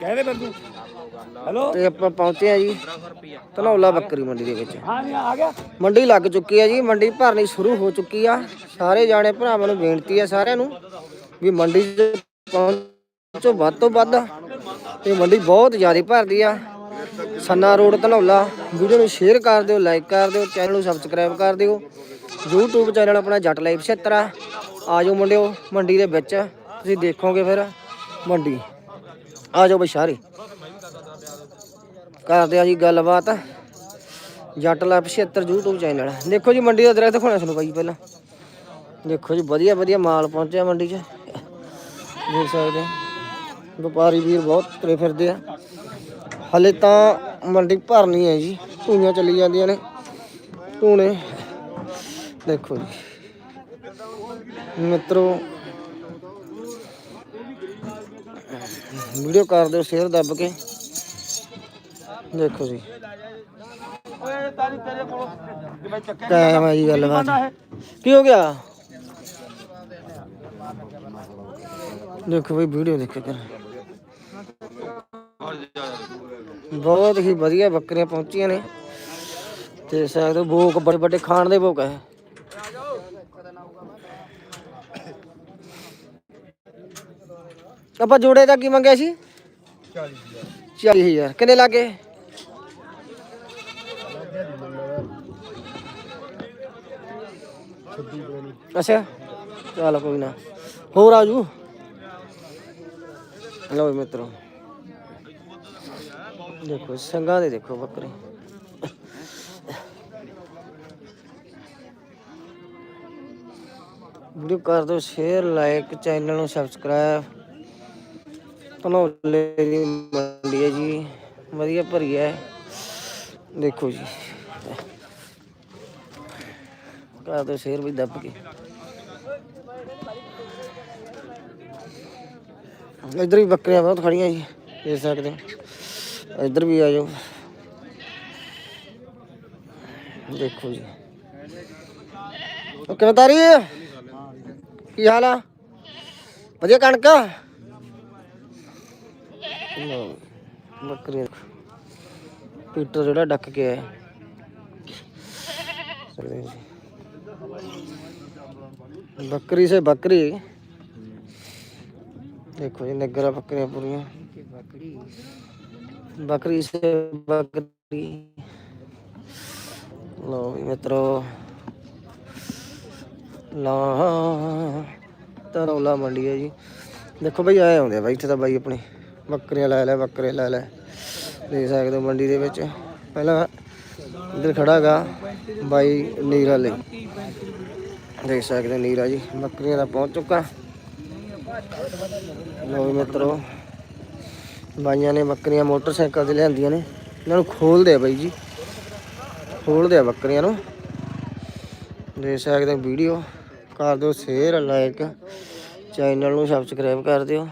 ਕਹਦੇ ਬੰਦੂ। ਹੈਲੋ? ਤੇ ਆਪਾਂ ਪਹੁੰਚੇ ਆ ਜੀ ਧਨੌਲਾ ਬੱਕਰੀ ਮੰਡੀ ਦੇ ਵਿੱਚ। ਹਾਂ ਜੀ ਆ ਗਿਆ। ਮੰਡੀ ਲੱਗ ਚੁੱਕੀ ਹੈ ਜੀ ਮੰਡੀ ਭਰਨੀ ਸ਼ੁਰੂ ਹੋ ਚੁੱਕੀ ਆ। ਸਾਰੇ ਜਾਣੇ ਭਰਾਵਾਂ ਨੂੰ ਬੇਨਤੀ ਆ ਸਾਰਿਆਂ ਨੂੰ ਵੀ ਮੰਡੀ 'ਚ ਪਹੁੰਚੋ ਵੱਧ ਤੋਂ ਵੱਧ। ਤੇ ਮੰਡੀ ਬਹੁਤ ਜ਼ਿਆਦਾ ਭਰਦੀ ਆ। ਸੰਨਾ ਰੋਡ ਧਨੌਲਾ। ਵੀਡੀਓ ਨੂੰ ਸ਼ੇਅਰ ਕਰ ਦਿਓ ਲਾਈਕ ਕਰ ਦਿਓ ਚੈਨਲ ਨੂੰ ਸਬਸਕ੍ਰਾਈਬ ਕਰ ਦਿਓ। YouTube ਚੈਨਲ ਆਪਣਾ ਜੱਟ ਲਾਈਵ 76 ਆ। ਆਜੋ ਮੁੰਡਿਓ ਮੰਡੀ ਦੇ ਵਿੱਚ। ਤੁਸੀਂ ਦੇਖੋਗੇ ਫਿਰ ਮੰਡੀ। ਆਜੋ ਬਈ ਸਾਰੇ। ਕਰਦੇ ਆ ਜੀ ਗੱਲਬਾਤ। ਜੱਟ ਲੱਭ 76 YouTube ਚੈਨਲ ਦੇਖੋ ਜੀ ਮੰਡੀ ਦਾ ਦਰਖਤ ਦਿਖਾਉਣਾ ਤੁਹਾਨੂੰ ਬਾਈ ਪਹਿਲਾਂ। ਦੇਖੋ ਜੀ ਵਧੀਆ ਵਧੀਆ ਮਾਲ ਪਹੁੰਚਿਆ ਮੰਡੀ 'ਚ। ਦੇਖ ਸਕਦੇ ਵਪਾਰੀ ਵੀਰ ਬਹੁਤ ਤੁਰੇ ਫਿਰਦੇ ਆ। ਹਲੇ ਤਾਂ ਮੰਡੀ ਭਰਨੀ ਹੈ ਜੀ। ਧੂਈਆਂ ਚੱਲੀ ਜਾਂਦੀਆਂ ਨੇ। ਧੂਣੇ। ਦੇਖੋ ਜੀ। ਮਿੱਤਰੋ ਵੀਡੀਓ ਕਰ ਦਿਓ ਸ਼ੇਅਰ ਦੱਬ ਕੇ। ਦੇਖੋ ਜੀ। ਓਏ ਤਾਰੀ ਤੇਰੇ ਕੋਲ ਜਿਵੇਂ ਚੱਕਿਆ ਕਾਇਮ ਹੈ ਜੀ ਗੱਲਬਾਤ। ਕੀ ਹੋ ਗਿਆ? ਦੇਖੋ ਬਈ ਵੀਡੀਓ ਦੇਖੋ ਕਰ ਬਹੁਤ ਹੀ ਵਧੀਆ ਬੱਕਰੀਆਂ ਪਹੁੰਚੀਆਂ ਨੇ। ਤੇ ਹੋ ਭੋਗ ਬੜੇ ਵੱਡੇ ਖਾਣ ਦੇ ਭੋਗ ਹੈ ਆਪਾਂ ਜੋੜੇ ਦਾ ਕੀ ਮੰਗਿਆ ਸੀ? 40000 ਕਿੰਨੇ ਲੱਗੇ ਅੱਛਾ। ਚਲ ਕੋਈ ਨਾ। ਹੋਰ ਆਜੂ। ਲਓ ਮਿੱਤਰੋ। ਦੇਖੋ, ਸੰਗਾ ਦੇ ਦੇਖੋ ਬੱਕਰੇ। ਵੀਡੀਓ ਕਰ ਦਿਓ ਸ਼ੇਅਰ ਲਾਈਕ ਚੈਨਲ ਨੂੰ ਸਬਸਕ੍ਰਾਈਬ ਧਨੌਲੇ ਦੀ ਮੰਡੀ ਹੈ ਜੀ। ਵਧੀਆ ਭਰੀ ਹੈ। ਦੇਖੋ ਜੀ। ਕਰ ਦਿਓ ਸ਼ੇਅਰ ਵੀ ਦੱਬ ਕੇ ਇੱਧਰ ਵੀ ਬੱਕਰੀਆਂ ਬਹੁਤ ਖੜੀਆਂ ਜੀ, ਦੇਖ ਸਕਦੇ ਹੋ। ਇਧਰ ਵੀ ਆ ਜਾਓ। ਦੇਖੋ ਜੀ। ਕਿਵੇਂ ਤਾਰੀ? ਕੀ ਹਾਲ ਆ? ਵਧੀਆ ਕਣਕ? ਲਓ, ਬੱਕਰੀਆਂ ਦੇਖੋ। ਪੀਟਰ ਜਿਹੜਾ ਡੱਕ ਕੇ ਆਇਆ ਸਕਦੇ ਹੋ ਜੀ। ਬੱਕਰੀ ਸੇ ਬੱਕਰੀ देखो ये नगरा बकरियां पूरियां बकरी से बकरी लो भी मित्रों ਲਾ ਤਰੌਲਾ ਮੰਡੀ ਹੈ ਜੀ ਦੇਖੋ ਬਈ ਆਏ ਆਉਂਦੇ ਆ ਬਾਈ ਇੱਥੇ ਤਾਂ ਬਾਈ ਆਪਣੀ ਬੱਕਰੀਆਂ ਲੈ ਲੈ ਬੱਕਰੇ ਲੈ ਲੈ। ਦੇਖ ਸਕਦੇ ਹੋ ਮੰਡੀ ਦੇ ਵਿੱਚ। ਪਹਿਲਾਂ ਇੱਧਰ ਖੜਾਗਾ ਬਾਈ ਨੀਰਾ ਲਈ ਦੇਖ ਸਕਦੇ ਹੋ ਨੀਰਾ ਜੀ, ਬੱਕਰੀਆਂ ਦਾ ਪਹੁੰਚ ਚੁੱਕਾ। ਲਓ ਮਿੱਤਰੋ, ਬਾਈਆਂ ਨੇ ਬੱਕਰੀਆਂ ਮੋਟਰਸਾਈਕਲ ਤੇ ਲਿਆਂਦੀਆਂ ਨੇ। ਇਹਨਾਂ ਨੂੰ ਖੋਲਦੇ ਆ ਬਾਈ ਜੀ। ਖੋਲਦੇ ਆ ਬੱਕਰੀਆਂ ਨੂੰ। ਦੇਖ ਸਕਦੇ ਹੋ ਵੀਡੀਓ। ਕਰ ਦਿਓ ਸ਼ੇਅਰ ਲਾਈਕ ਚੈਨਲ ਨੂੰ ਸਬਸਕ੍ਰਾਈਬ ਕਰ ਦਿਓ।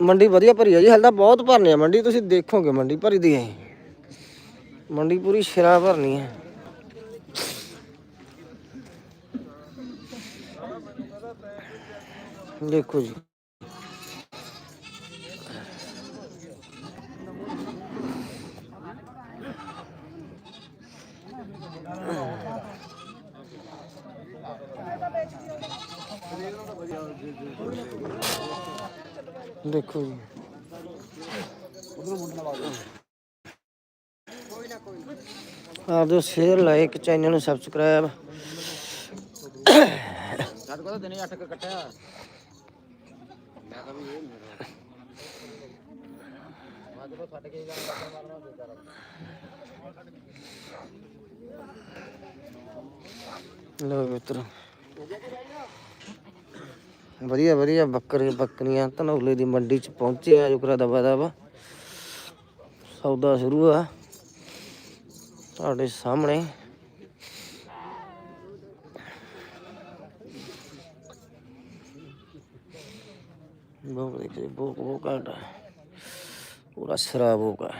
ਮੰਡੀ ਵਧੀਆ ਭਰੀ ਆ ਜੀ, ਹਾਲੇ ਤਾਂ ਬਹੁਤ ਭਰਨੀ ਆ ਮੰਡੀ, ਤੁਸੀਂ ਦੇਖੋਗੇ ਮੰਡੀ ਭਰੀ ਦੀ ਹੈ ਮੰਡੀ ਪੂਰੀ ਸ਼ਰਾ ਭਰਨੀ ਹੈ ਦੇਖੋ ਜੀ। ਦੇਖੋ ਜੀ। ਆਪ ਸ਼ੇਅਰ ਲਾਈਕ ਚੈਨਲ ਨੂੰ ਸਬਸਕ੍ਰਾਈਬ ਸਾਡੇ ਕੋਲ ਦਿਨੇ 8 ਕ ਕੱਟਿਆ ਲੋ ਮਿੱਤਰ। ਵਧੀਆ ਵਧੀਆ, ਬੱਕਰੇ, ਬੱਕਰੀਆਂ ਧਨੌਲੇ ਦੀ ਮੰਡੀ ਚ ਪਹੁੰਚੇ ਆ, ਜੁਕਰਾ ਦਬਾ ਦਬਾ। ਸੌਦਾ ਸ਼ੁਰੂ ਆ। ਤੁਹਾਡੇ ਸਾਹਮਣੇ। ਬਹੁਤ ਦੇਖੇ ਬਹੁਤ ਬਹੁਤ ਘਾਟਾ ਪੂਰਾ ਸ਼ਰਾਬ ਭੋਗ ਆ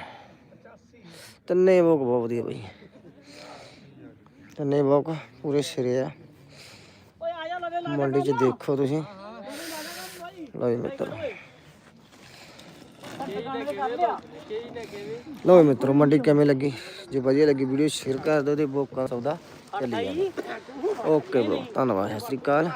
ਤਿੰਨੇ ਬਹੁਤ ਵਧੀਆ ਬਈ। ਤਿੰਨੇ ਭੋਗ ਪੂਰੇ ਸਿਰੇ ਆ। ਮੰਡੀ ਚ ਦੇਖੋ ਤੁਸੀਂ। ਲਓ ਜੀ ਮਿੱਤਰ। ਲਓ ਮਿੱਤਰੋ, ਮੰਡੀ ਕਿਵੇਂ ਲੱਗੀ? ਜੇ ਵਧੀਆ ਲੱਗੀ ਵੀਡੀਓ ਸ਼ੇਅਰ ਕਰ ਦਿਓ ਤੇ ਬੋਕਾ ਸੌਦਾ ਚੱਲੀ ਜਾਂਦਾ। ਓਕੇ ਬ్రో ਧੰਨਵਾਦ, ਸਤਿ ਸ੍ਰੀ ਅਕਾਲ।